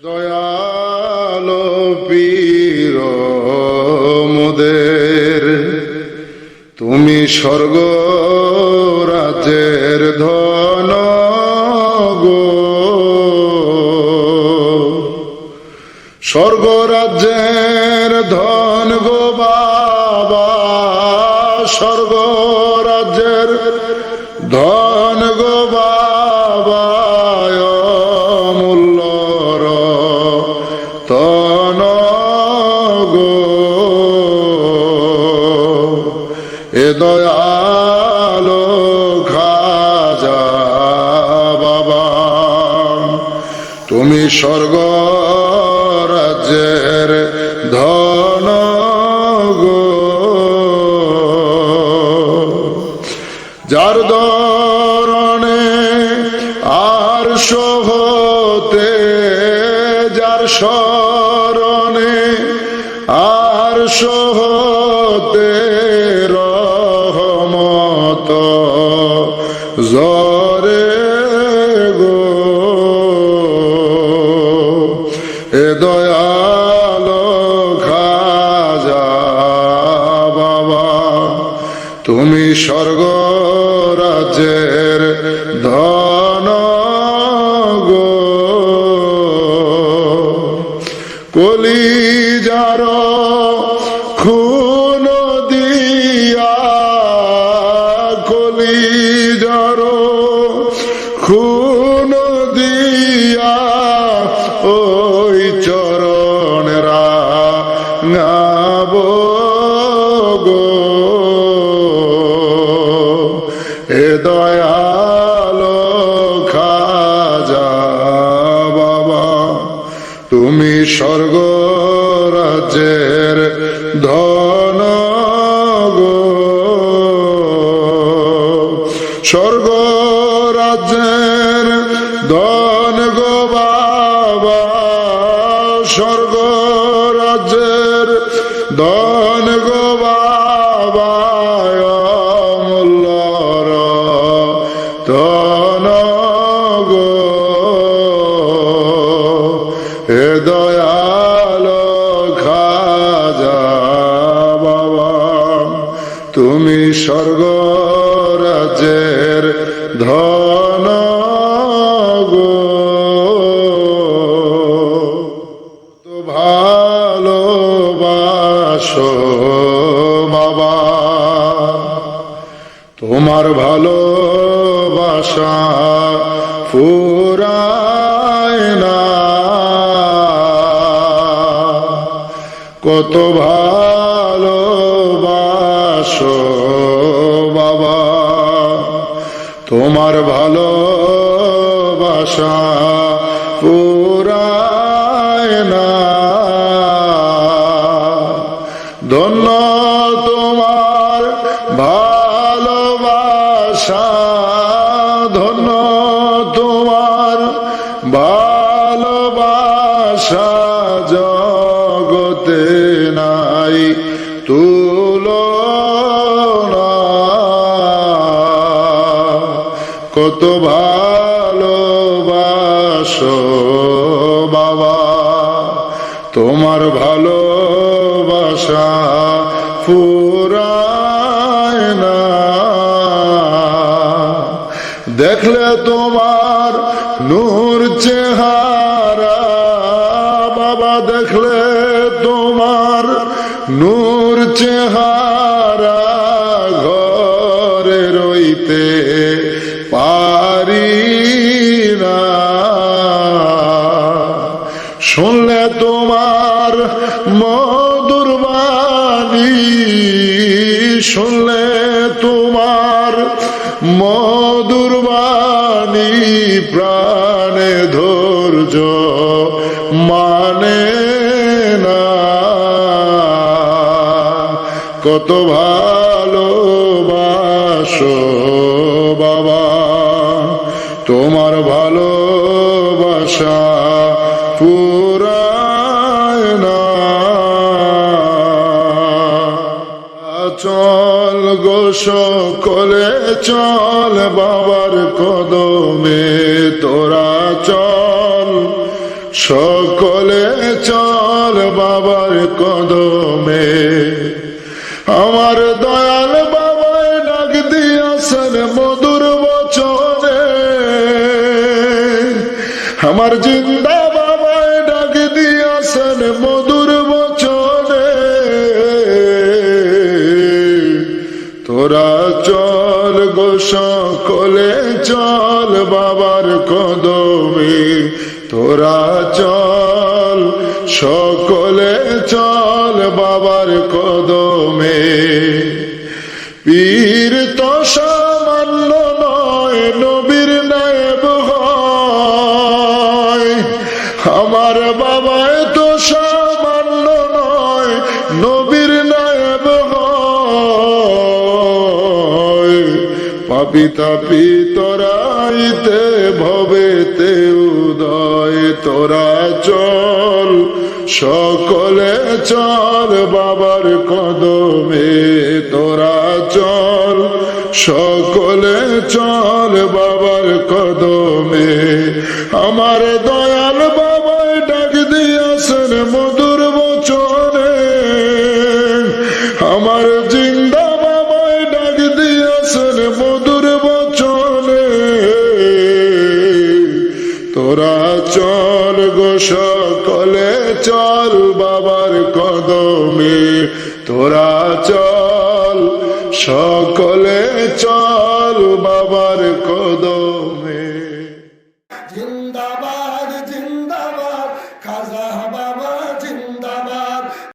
দয়ালো পীর মোদের, তুমি স্বর্গ রাজ্যের ধন গো। স্বর্গ রাজ্যের ধন গো বাবা, স্বর্গ রাজ্যের ধন গো বাবা দয়ালো খাজা বাবা। তুমি স্বর্গ রাজ্যের ধন গো। যার দরণে আর সহতে যার স্মরণে আর সহতে দয়ালো খাজা বাবা, তুমি স্বর্গ রাজ্যের ধন গো। কলি যার খুন দিয়া কলি যার খুন দয়ালো খাজা বাবা, তুমি স্বর্গ রাজ্যের ধন গো। স্বর্গ রাজ্যের ধন গো বাবা, স্বর্গ রাজ্যের ধন গো বাবা। স্বর্গ রাজ্যের ধন ভালোবাসো বাবা তোমার ভালোবাসা ফুরায় না। কত ভালোবাসো তোমার ভালোবাসা পুরায় না। ধন্য তোমার ভালোবাসা ধন্য কত ভালোবাসো বাবা। তোমার ভালোবাসা ফুরায় না। দেখলে তোমার নূর চেহারা। বাবা, দেখলে তোমার নূর চেহারা। শুনলে তোমার মধুর শুনলে তোমার মধুর বাণী, প্রাণে ধৈর্য মানে না। কত ভালোবাসো বাবা, তোমার ভালোবাসা সকলে চল বাবার কদমে, তোরা চল। সকলে চল বাবার কদমে। আমার দয়াল বাবায় ডাক দিয়াছেন মধুর বচনে। আমার জিন্দা সকলে চল বাবার কদমে, তোরা চল। সকলে চল বাবার কদমে। পীর তো সামান্য নয়, নবীর হয়। আমার বাবায় তো সামান্য তাপি তোরাইতে ভবেতে উদয়। তোরা চল, সকলে চল বাবার কদমে। তোরা চল, সকলে চল বাবার কদমে। আমার দয়াল চল বাবার কদমে তোরা চল সকলে চল বাবার কদমে।